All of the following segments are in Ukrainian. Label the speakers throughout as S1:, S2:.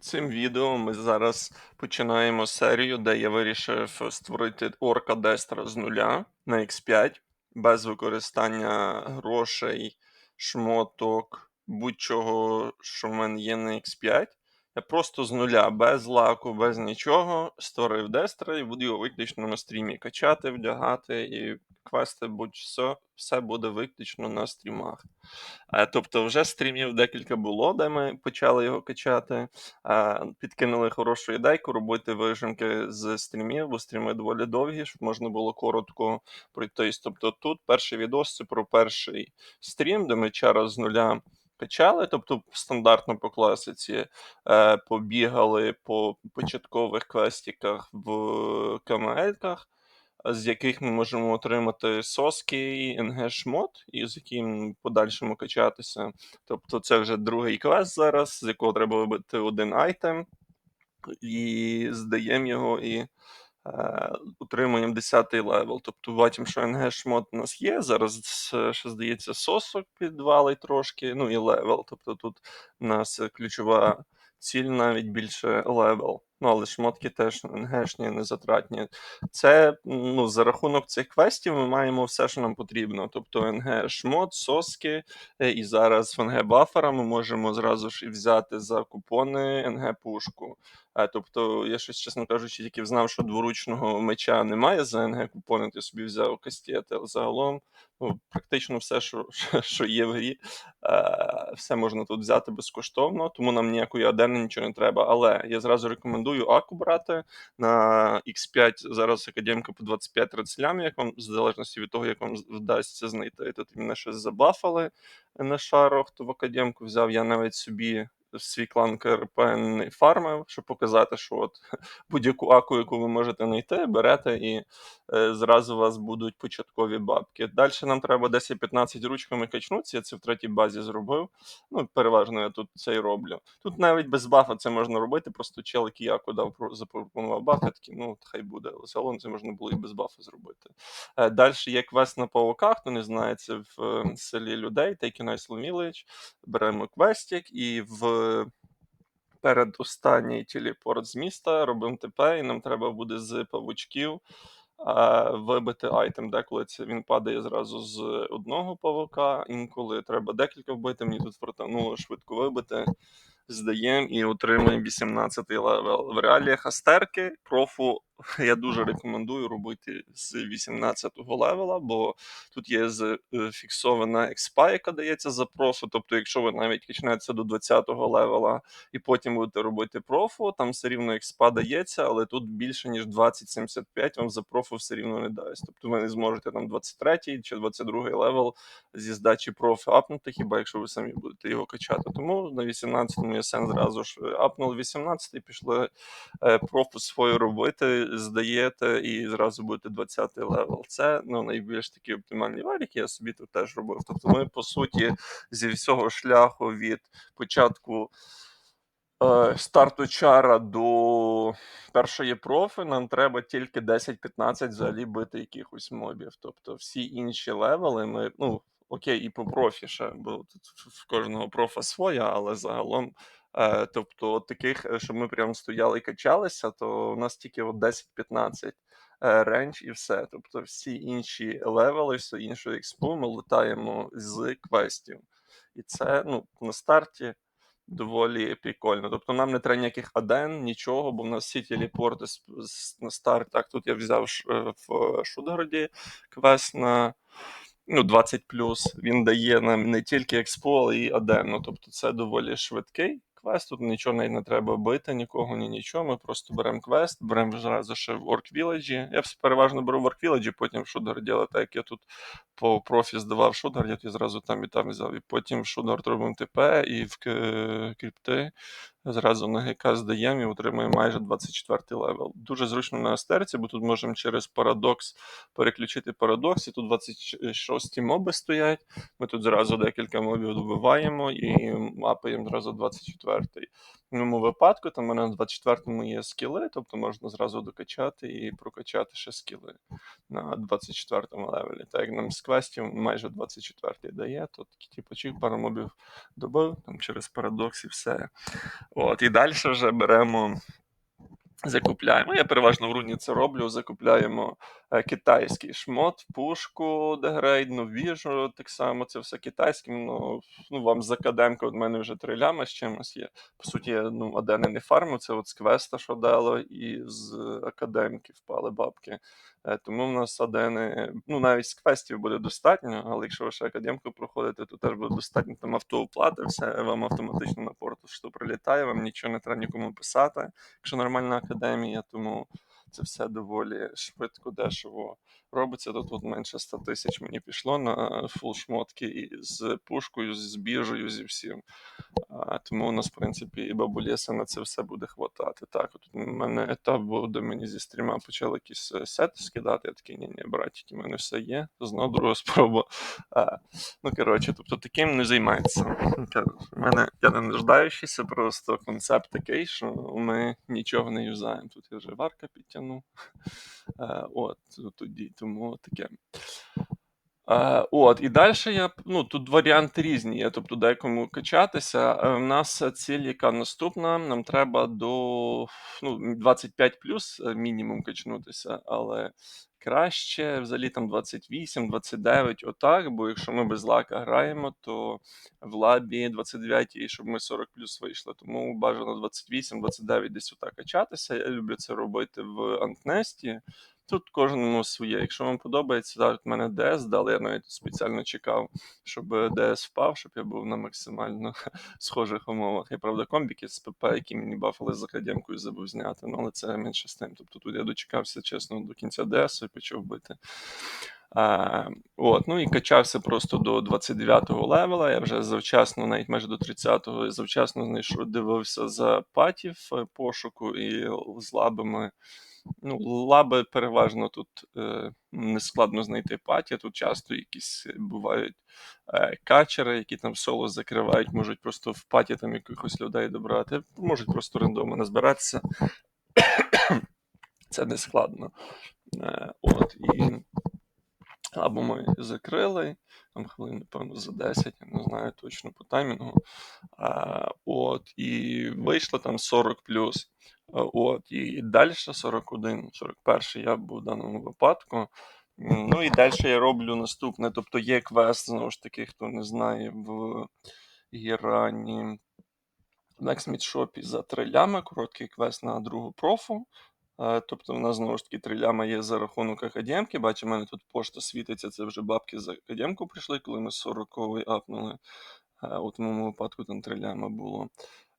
S1: Цим відео ми зараз починаємо серію, де я вирішив створити орка Дестра з нуля на X5 без використання грошей, шмоток, будь-чого, що в мене є на X5. Просто з нуля, без лаку, без нічого, створив Дестра і буду його виключно на стрімі качати, вдягати і квести, будь-що, все буде виключно на стрімах. Тобто, вже стрімів декілька було, де ми почали його качати. Підкинули хорошу ідейку робити вижимки з стрімів, бо стріми доволі довгі, щоб можна було коротко пройтись. Тобто, тут перший відос це про перший стрім, де ми чара з нуля. Качали, тобто стандартно по класиці, е, побігали по початкових квестиках в КМЛ-ках, з яких ми можемо отримати соски, НГ-шмот, і з яким подальшому качатися. Тобто це вже другий квест зараз, з якого треба вибити один айтем, і здаємо його і е, отримуємо 10 левел. Тобто бачимо, що НГ-шмот у нас є. Зараз е, ще здається сосок підвалить трошки, ну і левел. Тобто тут у нас ключова ціль навіть більше левел. Ну, але шмотки теж НГшні, незатратні. Це ну, за рахунок цих квестів ми маємо все, що нам потрібно. Тобто НГ шмот, соски, е, і зараз в НГ бафера ми можемо зразу ж і взяти за купони НГ пушку. Е, Тобто, я щось, чесно кажучи, тільки знав, що дворучного меча немає за НГ купони, ти собі взяв кастет, але загалом ну, практично все, що, що є в грі, е, все можна тут взяти безкоштовно, тому нам ніякої адени нічого не треба. Але я зразу рекомендую Аку брати на X5 зараз академка по 25-30 як вам, в залежності від того, як вам вдасться знайти. Тут мене щось забафали на шару, хто в академку взяв. Я навіть собі свій клан КРП не фармив, щоб показати, що от будь-яку аку, яку ви можете знайти, берете і е, зразу у вас будуть початкові бабки. Далі нам треба 10-15 ручками качнутися, я це в третій базі зробив. Ну, переважно я тут це і роблю. Тут навіть без бафа це можна робити, просто чел, який яку дав, про- запропонував баф, я такий, ну, хай буде. Загалом це можна було і без бафа зробити. Е, Далі є квест на павуках, хто не знає, це в е, селі людей, Take a Nice Village. Беремо квестик і в передостанній телепорт з міста робимо ТП, і нам треба буде з павучків вибити айтем. Деколи це він падає зразу з одного павука, інколи треба декілька вбити. Мені тут протягнуло швидко вибити. Здаємо і отримуємо 18-й левел. В реаліях Астерки профу я дуже рекомендую робити з 18 левела, бо тут є е, фіксована експа, яка дається за профу. Тобто, якщо ви навіть качнеться до 20 левела і потім будете робити профу, там все рівно експа дається, але тут більше ніж 20-75 вам за профу все рівно не дасть. Тобто ви не зможете там 23 чи 22 левел зі здачі профи апнути, хіба якщо ви самі будете його качати. Тому на 18-му є сенс зразу ж е, апнули 18 пішли е, профу свою робити, здаєте, і зразу будете 20 левел. Це ну, найбільш такі оптимальні варіки, я собі тут теж робив. Тобто ми, по суті, зі всього шляху від початку е, старту чара до першої профи нам треба тільки 10-15 взагалі бити якихось мобів. Тобто всі інші левели ми, ну, окей, і по профі ще, бо тут в кожного профа своя, але загалом. Е, тобто, от таких, е, щоб ми прям стояли і качалися, то у нас тільки от 10-15 е, рейндж і все. Тобто всі інші левели, всю іншу експу ми летаємо з квестів. І це ну, на старті доволі прикольно. Тобто нам не треба ніяких аден, нічого, бо в нас всі телепорти на старт. Так, тут я взяв е, в Шутгороді квест на ну, 20 Він дає нам не тільки експо, але й аден. Ну, тобто це доволі швидкий. Квест, тут нічого не треба бити, нікого, ні нічого. Ми просто беремо квест, беремо зразу ще в Orc Village. Я переважно беру в Orc Village, потім в Шутгороді, але так як я тут по профі здавав Шутгард, я зразу там і там взяв. І потім в Шутгард робимо ТП, і в крипти зразу на ГК здаємо і отримуємо майже 24 левел. Дуже зручно на астерці, бо тут можемо через парадокс переключити парадокс, і тут 26 моби стоять. Ми тут зразу декілька мобів добиваємо і мапаємо зразу 24-й. Моєму випадку там у мене на 24-му є скіли, тобто можна зразу докачати і прокачати ще скіли на 24-му левелі. Так як нам з квестів майже 24-й дає, то такі типу чих пару мобів добив там через парадокс і все. От, і далі вже беремо. Закупляємо. Я переважно в руні це роблю. Закупляємо е, китайський шмот, пушку дегрейдну, віжу. Так само це все китайським. Ну, ну вам з академка від мене вже три ляма з чимось є. По суті, я ну, адени не фармив, це от з квеста, що дало, і з академки впали бабки. Е, Тому в нас адени, ну навіть з квестів буде достатньо, але якщо ви ще академку проходите, то теж буде достатньо там автооплати, все вам автоматично на порту що прилітає, вам нічого не треба нікому писати, якщо нормальна академія, тому це все доволі швидко, дешево робиться. Тут от менше 100 тисяч мені пішло на фул шмотки і з пушкою, з біржею, зі всім. А, тому у нас, в принципі, і бабулєса на це все буде хватати. Так, от мене етап був, де мені зі стріма почали якісь е, сети скидати. Я такий, ні, ні, братики, у мене все є. Знову друга спроба. А, ну, коротше, тобто таким не займається. Мене я не нуждаючийся, просто концепт такий, що ми нічого не юзаємо. Тут я вже варка підтягнув. Е, От, тоді, тому таке. Е, от, і далі я ну тут варіанти різні є, тобто декому качатися. Е, в нас ціль, яка наступна, нам треба до ну, 25 плюс е, мінімум качнутися, але краще взагалі там 28, 29, отак. Бо якщо ми без лака граємо, то в лабі 29 і щоб ми 40 плюс вийшли. Тому бажано 28, 29 десь отак качатися. Я люблю це робити в Антнесті. Тут кожному своє. Якщо вам подобається, так, в мене ДС дали, я навіть спеціально чекав, щоб ДС впав, щоб я був на максимально схожих умовах. Я правда комбіки з ПП, які мені бафали з академкою, забув зняти, ну але це менше з тим. Тобто тут я дочекався, чесно, до кінця ДС і почав бити. А, от, ну і качався просто до 29-го левела. Я вже завчасно, навіть майже до 30-го, завчасно знайшов, дивився за патів е, пошуку і з лабами. Ну, лаби переважно тут е, не складно знайти паті. Тут часто якісь бувають е, качери, які там соло закривають, можуть просто в паті там якихось людей добрати, можуть просто рандомно назбиратися. Це не складно. Е, от, і або ми закрили, там хвилин, напевно, за 10, я не знаю точно по таймінгу. А, от, І вийшло там 40 плюс. От, І далі 41, 41 я був в даному випадку. Ну і далі я роблю наступне. Тобто є квест, знову ж таки, хто не знає, в Гірані в Shop за 3 лями, короткий квест на другу профу. Е, Тобто, в нас знову ж таки 3 ляма є за рахунок академки. Бачу, в мене тут пошта світиться, це вже бабки за академку прийшли, коли ми 40-й апнули. Е, У тому випадку там 3 ляма було.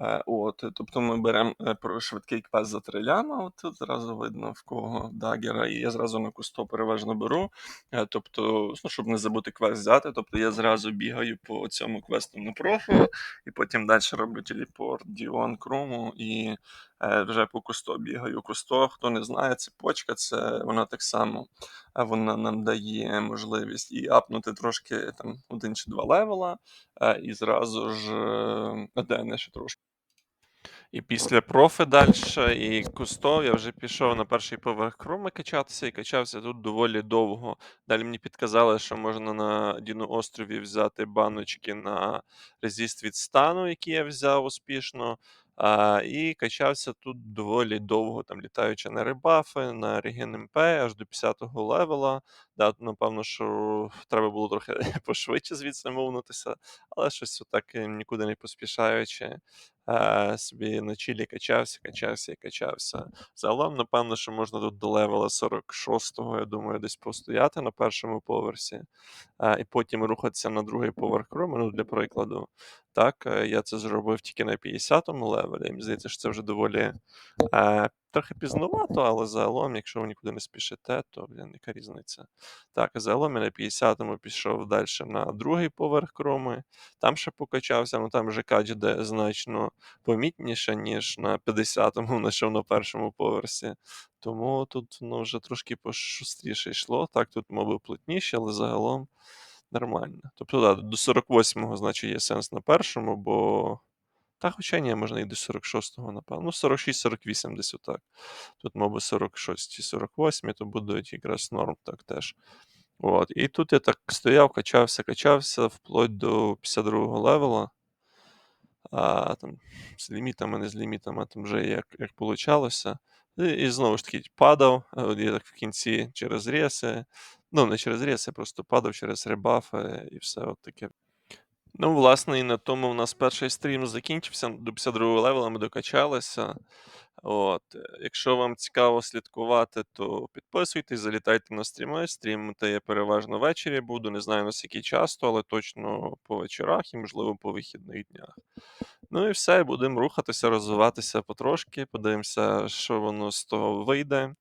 S1: Е, От, тобто ми беремо е, про швидкий квест за три ляма, от тут зразу видно в кого дагера, і я зразу на кусто переважно беру. Е, Тобто, ну, щоб не забути квест взяти, тобто я зразу бігаю по цьому квесту на профу, і потім далі роблю телепорт, Діон, Круму, і вже по кусто бігаю. Кусто, хто не знає, цепочка, це вона так само е, вона нам дає можливість і апнути трошки там один чи два левела, е, і зразу ж е, ще трошки. І після профи далі, і кусто я вже пішов на перший поверх круми качатися, і качався тут доволі довго. Далі мені підказали, що можна на Діну острові взяти баночки на резист від стану, які я взяв успішно. А, і качався тут доволі довго, там літаючи на ребафи, на реген МП аж до 50-го левела. Да, напевно, що треба було трохи пошвидше звідси мовнутися, але щось отак е, нікуди не поспішаючи. Собі на чілі качався, качався і качався. Загалом, напевно, що можна тут до левела 46-го, я думаю, десь постояти на першому поверсі, і потім рухатися на другий поверх кроме, ну, для прикладу. Так, е, я це зробив тільки на 50-му левелі. Мені здається, що це вже доволі трохи пізновато, але загалом, якщо ви нікуди не спішите, то блін, яка різниця. Так, загалом я на 50-му пішов далі на другий поверх кроми, там ще покачався, ну там вже кач де значно помітніше, ніж на 50-му знайшов на першому поверсі. Тому тут ну, вже трошки пошустріше йшло. Так, тут, мабуть, плотніше, але загалом нормально. Тобто, да, до 48-го, значить, є сенс на першому, бо. Та, хоча ні, можна і до 46-го, напевно. Ну, 46-48 десь отак. Тут, мабуть, 46 і 48, то будуть якраз норм так теж. От. І тут я так стояв, качався, качався вплоть до 52-го левела. а, там з лімітами, не з лімітами, там вже як як получалося. І і знову ж таки падав, от я так в кінці через реси, ну, не через реси, просто падав через ребафи і все от таке. Ну, власне, і на тому в нас перший стрім закінчився. До 52 левела ми докачалися. От. е, Якщо вам цікаво слідкувати, то підписуйтесь, залітайте на стріми. Стрімити я переважно ввечері буду. Не знаю наскільки часто, але точно по вечорах і, можливо, по вихідних днях. Ну і все, будемо рухатися, розвиватися потрошки. Подивимося, що воно з того вийде.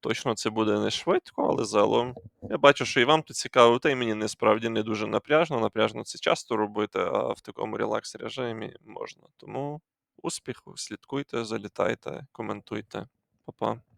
S1: Точно це буде не швидко, але загалом я бачу, що і вам тут цікаво, та й мені насправді не дуже напряжно. Напряжно це часто робити, а в такому релакс режимі можна. Тому успіху, слідкуйте, залітайте, коментуйте. Па-па.